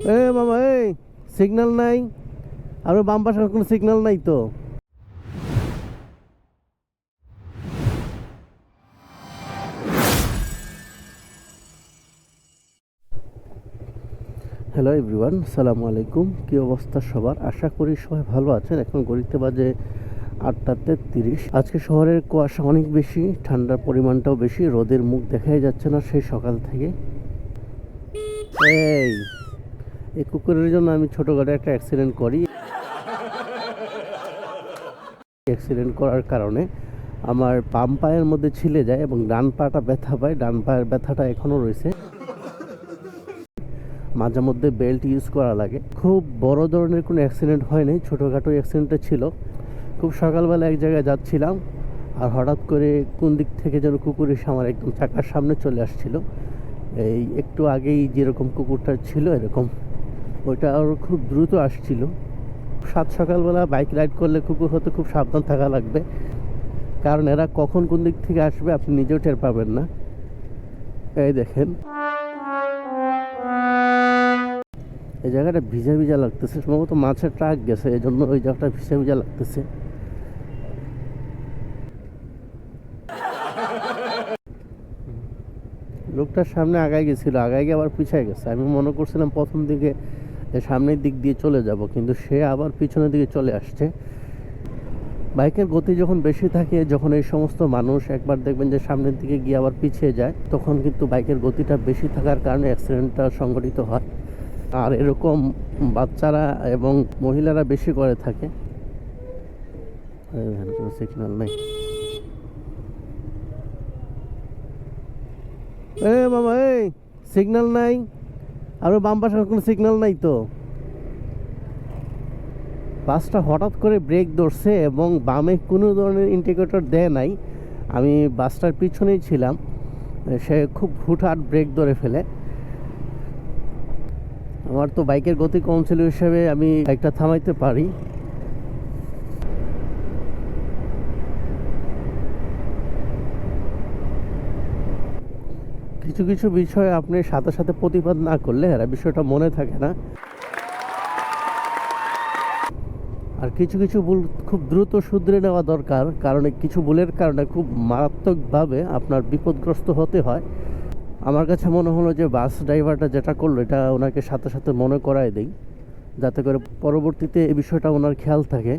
এ মামা, এই সিগন্যাল নাই। আর বাম পাশে কোনো সিগন্যাল নাই তো। হ্যালো এভরিওয়ান সালামু আলাইকুম। কি অবস্থা সবার? আশা করি সবাই ভালো আছেন। এখন গড়িতে বাজে আটটা তেত্রিশ। আজকে শহরের কুয়াশা অনেক বেশি, ঠান্ডার পরিমাণটাও বেশি, রোদের মুখ দেখাই যাচ্ছে না সেই সকাল থেকে। এই এই কুকুরের জন্য আমি ছোটোখাটো একটা অ্যাক্সিডেন্ট করি। অ্যাক্সিডেন্ট করার কারণে আমার বাম পায়ের মধ্যে ছিলে যায় এবং ডান পাটা ব্যথা পায়, ডান পায়ের ব্যথাটা এখনও রয়েছে। মাঝে মধ্যে বেল্ট ইউজ করা লাগে। খুব বড় ধরনের কোনো অ্যাক্সিডেন্ট হয়নি ছোটোখাটো অ্যাক্সিডেন্টটা ছিল। খুব সকালবেলা এক জায়গায় যাচ্ছিলাম আর হঠাৎ করে কোন দিক থেকে যেন কুকুর এসে আমার একদম চাকার সামনে চলে আসছিল। এই একটু আগেই যেরকম কুকুরটা ছিল, এরকম ওইটা আরও খুব দ্রুত আসছিল। সাত সকালবেলা বাইক রাইড করলে কুকুর হতে খুব সাবধান থাকা লাগবে। কারণ এরা কখন কোন দিক থেকে আসবে আপনি নিজেও টের পাবেন না। এই দেখেন। এই জায়গাটা ভিজা ভিজা লাগতেছে। সম্ভবত মাছের ট্রাক গেছে এই জন্য ওই জায়গাটা ভিজা ভিজা লাগতেছে। লোকটার সামনে আগায় গেছিল, আগায় গিয়ে আবার পিছায় গেছে। আমি মনে করছিলাম প্রথম দিকে সামনের দিক দিয়ে চলে যাব, কিন্তু সে আবার পিছনের দিকে চলে আসছে। বাইকের গতি যখন বেশি থাকে, যখন এই সমস্ত মানুষ একবার দেখবেন যে সামনের দিকে গিয়ে আবার পিছিয়ে যায়, তখন কিন্তু বাইকের গতিটা বেশি থাকার কারণে অ্যাক্সিডেন্টটা সংঘটিত হয়। আর এরকম বাচ্চারা এবং মহিলারা বেশি করে থাকে। সিগন্যাল নেই। এ মামা, এই সিগন্যাল নাই। আর বাম পাশে কোনো সিগন্যাল নাই তো। বাসটা হঠাৎ করে ব্রেক ধরছে এবং বামে কোনো ধরনের ইন্ডিকেটর দেয় নাই। আমি বাসটার পিছনেই ছিলাম। সে খুব হুটহাট ব্রেক ধরে ফেলে। আমার তো বাইকের গতি কম ছিল হিসেবে আমি বাইকটা থামাইতে পারি। কিছু কিছু বিষয় আপনি সাথে সাথে প্রতিবাদ না করলে এরা বিষয়টা মনে থাকে না। আর কিছু কিছু ভুল খুব দ্রুত শুধরে নেওয়া দরকার, কারণ কিছু ভুলের কারণে খুব মারাত্মকভাবে আপনার বিপদগ্রস্ত হতে হয়। আমার কাছে মনে হলো যে বাস ড্রাইভারটা যেটা করল, এটা ওনাকে সাথে সাথে মনে করায় দেই, যাতে করে পরবর্তীতে এই বিষয়টা ওনার খেয়াল থাকে।